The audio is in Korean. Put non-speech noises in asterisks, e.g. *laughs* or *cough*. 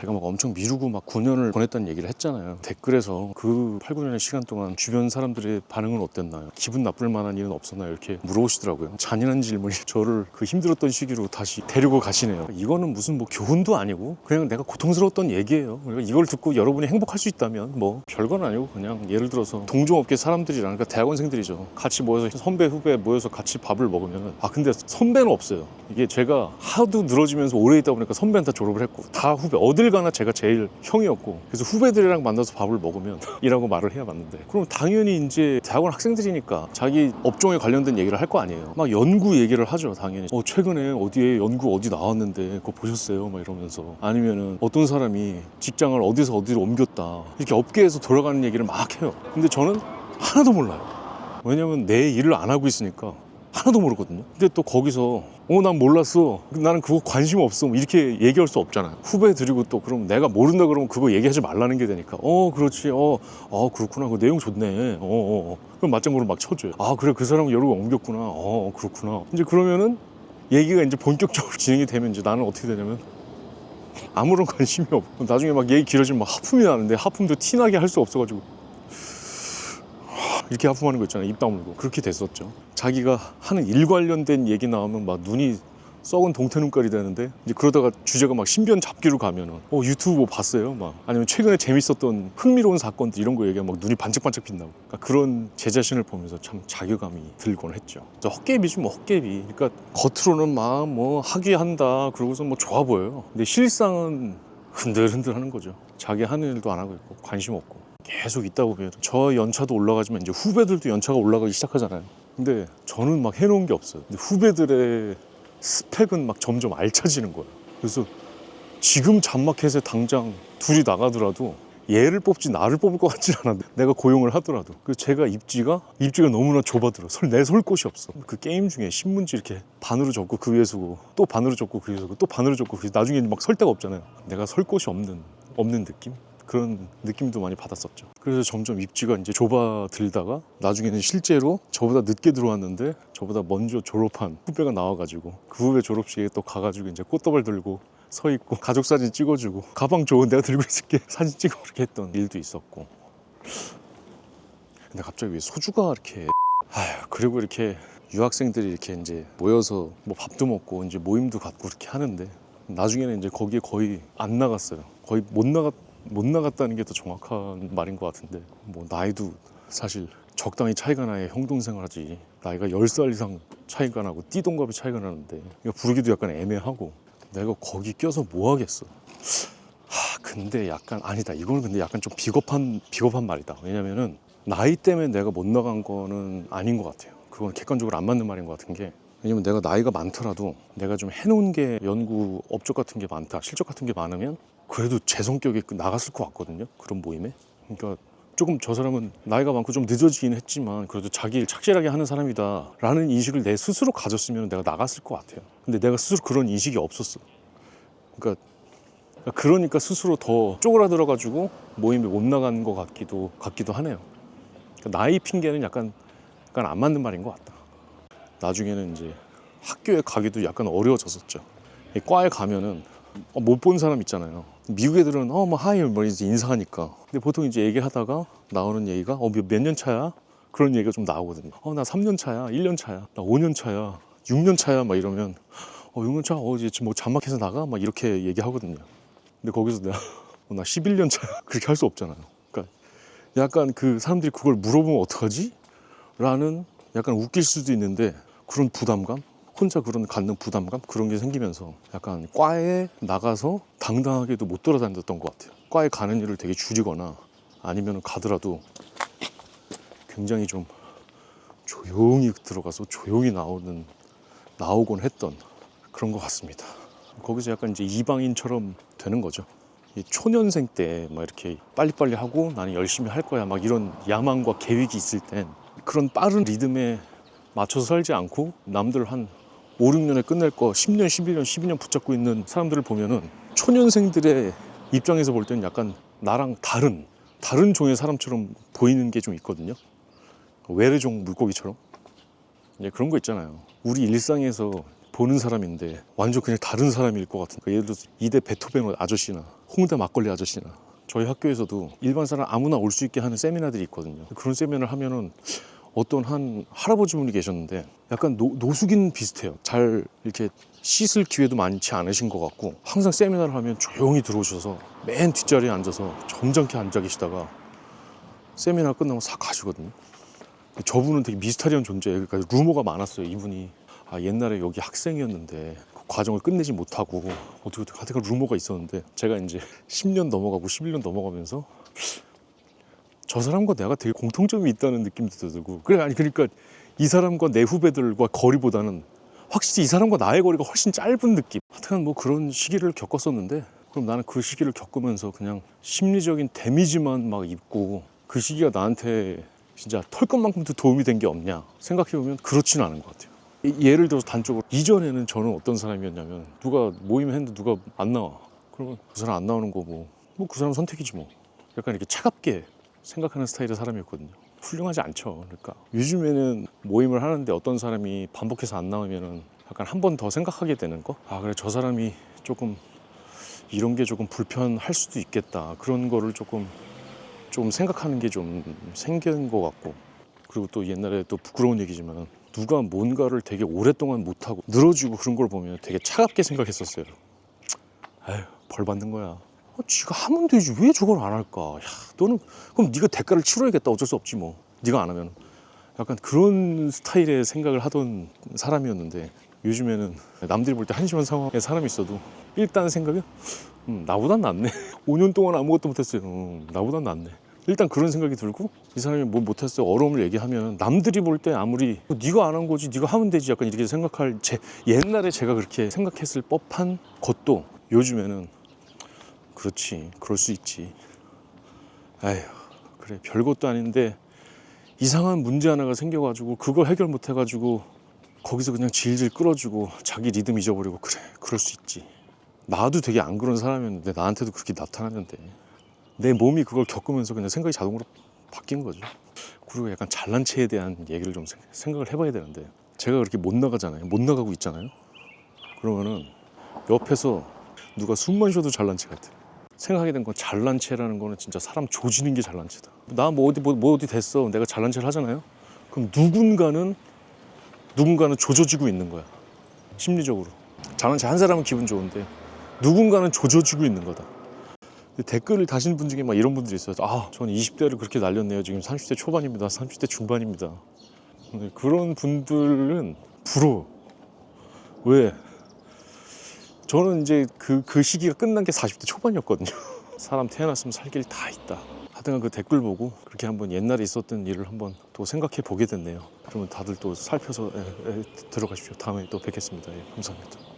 제가 막 엄청 미루고 막 9년을 보냈다는 얘기를 했잖아요. 댓글에서 그 8, 9년의 시간 동안 주변 사람들의 반응은 어땠나요? 기분 나쁠 만한 일은 없었나요? 이렇게 물어보시더라고요. 잔인한 질문이 *laughs* 저를 그 힘들었던 시기로 다시 데리고 가시네요. 이거는 무슨 뭐 교훈도 아니고 그냥 내가 고통스러웠던 얘기예요. 그러니까 이걸 듣고 여러분이 행복할 수 있다면 뭐 별건 아니고 그냥 예를 들어서 동종업계 사람들이랑 그러니까 대학원생들이죠. 같이 모여서 선배 후배 모여서 같이 밥을 먹으면은 아 근데 선배는 없어요. 이게 제가 하도 늘어지면서 오래 있다 보니까 선배는 다 졸업을 했고 다 후배 어딜 가나 제가 제일 형이었고 그래서 후배들이랑 만나서 밥을 먹으면 이라고 말을 해야 맞는데 그럼 당연히 이제 대학원 학생들이니까 자기 업종에 관련된 얘기를 할 거 아니에요. 막 연구 얘기를 하죠 당연히. 어 최근에 어디에 연구 어디 나왔는데 그거 보셨어요? 막 이러면서 아니면은 어떤 사람이 직장을 어디서 어디로 옮겼다 이렇게 업계에서 돌아가는 얘기를 막 해요. 근데 저는 하나도 몰라요. 왜냐면 내 일을 안 하고 있으니까 하나도 모르거든요. 근데 또 거기서 어 난 몰랐어. 나는 그거 관심 없어. 뭐 이렇게 얘기할 수 없잖아요. 후배 드리고 또 그럼 내가 모른다 그러면 그거 얘기하지 말라는 게 되니까 어 그렇지 어, 어 그렇구나 그 내용 좋네 어, 어, 어. 그럼 맞장구를 막 쳐줘요. 아 그래 그 사람은 여러 번 옮겼구나. 어 그렇구나. 이제 그러면은 얘기가 이제 본격적으로 *laughs* 진행이 되면 이제 나는 어떻게 되냐면 아무런 관심이 없고 나중에 막 얘기 길어지면 막 하품이 나는데 하품도 티나게 할 수 없어가지고 이렇게 하품하는 거 있잖아요. 입 다물고. 그렇게 됐었죠. 자기가 하는 일 관련된 얘기 나오면 막 눈이 썩은 동태 눈깔이 되는데 이제 그러다가 주제가 막 신변 잡기로 가면은 어 유튜브 뭐 봤어요? 막 아니면 최근에 재밌었던 흥미로운 사건들 이런 거 얘기하면 막 눈이 반짝반짝 빛나고. 그러니까 그런 제 자신을 보면서 참 자괴감이 들곤 했죠. 저 헛개비지 뭐 헛개비. 그러니까 겉으로는 막 뭐 하기 한다 그러고서 뭐 좋아 보여요. 근데 실상은 흔들흔들 하는 거죠. 자기 하는 일도 안 하고 있고 관심 없고 계속 있다 보면 저 연차도 올라가지만 이제 후배들도 연차가 올라가기 시작하잖아요. 근데 저는 막 해놓은 게 없어요. 근데 후배들의 스펙은 막 점점 알차지는 거예요. 그래서 지금 잔마켓에 당장 둘이 나가더라도 얘를 뽑지 나를 뽑을 것 같진 않은데 내가 고용을 하더라도. 그 제가 입지가 입지가 너무나 좁아들어. 내설 곳이 없어. 그 게임 중에 신문지 이렇게 반으로 접고 그 위에 서고 또 반으로 접고 그 위에 서고 또 반으로 접고 그 위에 나중에 막 설 데가 없잖아요. 내가 설 곳이 없는 없는 느낌 그런 느낌도 많이 받았었죠. 그래서 점점 입지가 이제 좁아들다가 나중에는 실제로 저보다 늦게 들어왔는데 저보다 먼저 졸업한 후배가 나와가지고 그 후배 졸업식에 또 가가지고 이제 꽃다발 들고 서 있고 가족 사진 찍어주고 가방 좋은 내가 들고 있을게 *laughs* 사진 찍어 이렇게 했던 일도 있었고 근데 갑자기 왜 소주가 이렇게 아휴 그리고 이렇게 유학생들이 이렇게 이제 모여서 뭐 밥도 먹고 이제 모임도 갖고 이렇게 하는데 나중에는 이제 거기에 거의 안 나갔어요. 거의 못 나갔 못 나갔다는 게 더 정확한 말인 것 같은데 뭐 나이도 사실 적당히 차이가 나야 형 동생을 하지. 나이가 10살 이상 차이가 나고 띠동갑이 차이가 나는데 이거 부르기도 약간 애매하고 내가 거기 껴서 뭐 하겠어? 하 근데 약간 아니다. 이거는 근데 약간 좀 비겁한 비겁한 말이다. 왜냐면은 나이 때문에 내가 못 나간 거는 아닌 것 같아요. 그건 객관적으로 안 맞는 말인 것 같은 게. 왜냐면 내가 나이가 많더라도 내가 좀 해놓은 게 연구 업적 같은 게 많다 실적 같은 게 많으면 그래도 제 성격에 그 나갔을 것 같거든요 그런 모임에. 그러니까 조금 저 사람은 나이가 많고 좀 늦어지긴 했지만 그래도 자기 일 착실하게 하는 사람이다 라는 인식을 내 스스로 가졌으면 내가 나갔을 것 같아요. 근데 내가 스스로 그런 인식이 없었어. 그러니까 그러니까 스스로 더 쪼그라들어 가지고 모임에 못 나간 것 같기도 같기도 하네요. 그러니까 나이 핑계는 약간 약간 안 맞는 말인 것 같다. 나중에는 이제 학교에 가기도 약간 어려워졌었죠. 이 과에 가면은 어, 못본 사람 있잖아요. 미국 애들은 어뭐 하이 뭐 이제 인사하니까. 근데 보통 이제 얘기하다가 나오는 얘기가 어몇 년 차야? 그런 얘기가 좀 나오거든요. 어 나 3년 차야, 1년 차야, 나 5년 차야, 6년 차야 막 이러면 어 6년 차 어 이제 뭐 자막해서 나가 막 이렇게 얘기하거든요. 근데 거기서 내가 *laughs* 어, 나 11년 차야 *laughs* 그렇게 할 수 없잖아요. 그러니까 약간 그 사람들이 그걸 물어보면 어떡하지? 라는 약간 웃길 수도 있는데 그런 부담감 혼자 그런 갖는 부담감 그런 게 생기면서 약간 과에 나가서 당당하게도 못 돌아다녔던 것 같아요. 과에 가는 일을 되게 줄이거나 아니면 가더라도 굉장히 좀 조용히 들어가서 조용히 나오는 나오곤 했던 그런 것 같습니다. 거기서 약간 이제 이방인처럼 되는 거죠. 이 초년생 때 막 이렇게 빨리빨리 하고 나는 열심히 할 거야 막 이런 야망과 계획이 있을 땐 그런 빠른 리듬에 맞춰서 살지 않고 남들 한 5, 6년에 끝낼 거 10년, 11년, 12년 붙잡고 있는 사람들을 보면은 초년생들의 입장에서 볼 때는 약간 나랑 다른 다른 종의 사람처럼 보이는 게 좀 있거든요. 외래종 물고기처럼. 이제 그런 거 있잖아요. 우리 일상에서 보는 사람인데 완전 그냥 다른 사람일 것 같은. 예를 들어서 이대 베토벤 아저씨나 홍대 막걸리 아저씨나 저희 학교에서도 일반 사람 아무나 올 수 있게 하는 세미나들이 있거든요. 그런 세미나를 하면은 어떤 한 할아버지 분이 계셨는데 약간 노, 노숙인 비슷해요. 잘 이렇게 씻을 기회도 많지 않으신 것 같고 항상 세미나를 하면 조용히 들어오셔서 맨 뒷자리에 앉아서 점잖게 앉아 계시다가 세미나 끝나고 싹 가시거든요. 저분은 되게 미스터리한 존재예요. 그러니까 루머가 많았어요. 이분이 아, 옛날에 여기 학생이었는데 그 과정을 끝내지 못하고 어떻게 어떻게 하여튼 루머가 있었는데 제가 이제 *laughs* 10년 넘어가고 11년 넘어가면서 저 사람과 내가 되게 공통점이 있다는 느낌도 들고. 그래 아니 그러니까 이 사람과 내 후배들과 거리보다는 확실히 이 사람과 나의 거리가 훨씬 짧은 느낌. 하여튼 뭐 그런 시기를 겪었었는데 그럼 나는 그 시기를 겪으면서 그냥 심리적인 데미지만 막 입고 그 시기가 나한테 진짜 털것만큼도 도움이 된 게 없냐 생각해보면 그렇지는 않은 것 같아요. 이- 예를 들어서 단적으로 이전에는 저는 어떤 사람이었냐면 누가 모임 했는데 누가 안 나와. 그러면 그 사람 안 나오는 거고 뭐그 사람 선택이지 뭐. 약간 이렇게 차갑게 생각하는 스타일의 사람이었거든요. 훌륭하지 않죠. 그러니까 요즘에는 모임을 하는데 어떤 사람이 반복해서 안 나오면은 약간 한 번 더 생각하게 되는 거 아 그래 저 사람이 조금 이런 게 조금 불편할 수도 있겠다. 그런 거를 조금 좀 생각하는 게 좀 생긴 것 같고. 그리고 또 옛날에 또 부끄러운 얘기지만 누가 뭔가를 되게 오랫동안 못하고 늘어지고 그런 걸 보면 되게 차갑게 생각했었어요. 아휴 벌 받는 거야 어, 지가 하면 되지. 왜 저걸 안 할까? 야 너는 그럼 네가 대가를 치러야겠다. 어쩔 수 없지 뭐. 네가 안 하면. 약간 그런 스타일의 생각을 하던 사람이었는데 요즘에는 남들이 볼 때 한심한 상황에 사람이 있어도 일단 생각은 음, 나보단 낫네. *laughs* 5년 동안 아무것도 못했어요. 음, 나보단 낫네. 일단 그런 생각이 들고 이 사람이 뭐 못했어요. 어려움을 얘기하면 남들이 볼 때 아무리 어, 네가 안 한 거지 네가 하면 되지 약간 이렇게 생각할 제 옛날에 제가 그렇게 생각했을 법한 것도 요즘에는 그렇지 그럴 수 있지. 아휴 그래 별것도 아닌데 이상한 문제 하나가 생겨가지고 그거 해결 못 해가지고 거기서 그냥 질질 끌어주고 자기 리듬 잊어버리고 그래 그럴 수 있지. 나도 되게 안 그런 사람이었는데 나한테도 그렇게 나타났는데 내 몸이 그걸 겪으면서 그냥 생각이 자동으로 바뀐 거죠. 그리고 약간 잘난 체에 대한 얘기를 좀 생- 생각을 해봐야 되는데 제가 그렇게 못 나가잖아요. 못 나가고 있잖아요. 그러면은 옆에서 누가 숨만 쉬어도 잘난 체 같아 생각하게 된 건 잘난 체라는 거는 진짜 사람 조지는 게 잘난 체다. 나 뭐 어디 뭐, 뭐 어디 됐어? 내가 잘난 체를 하잖아요. 그럼 누군가는 누군가는 조져지고 있는 거야. 심리적으로. 잘난 체한 사람은 기분 좋은데 누군가는 조져지고 있는 거다. 댓글을 다시는 분 중에 막 이런 분들이 있어요. 아 저는 20대를 그렇게 날렸네요. 지금 30대 초반입니다. 30대 중반입니다. 그런 분들은 부러워 왜 저는 이제 그, 그 시기가 끝난 게 40대 초반이었거든요. *laughs* 사람 태어났으면 살 길 다 있다. 하여튼 그 댓글 보고 그렇게 한번 옛날에 있었던 일을 한번 또 생각해 보게 됐네요. 그러면 다들 또 살펴서 예, 예, 들어가십시오. 다음에 또 뵙겠습니다. 예, 감사합니다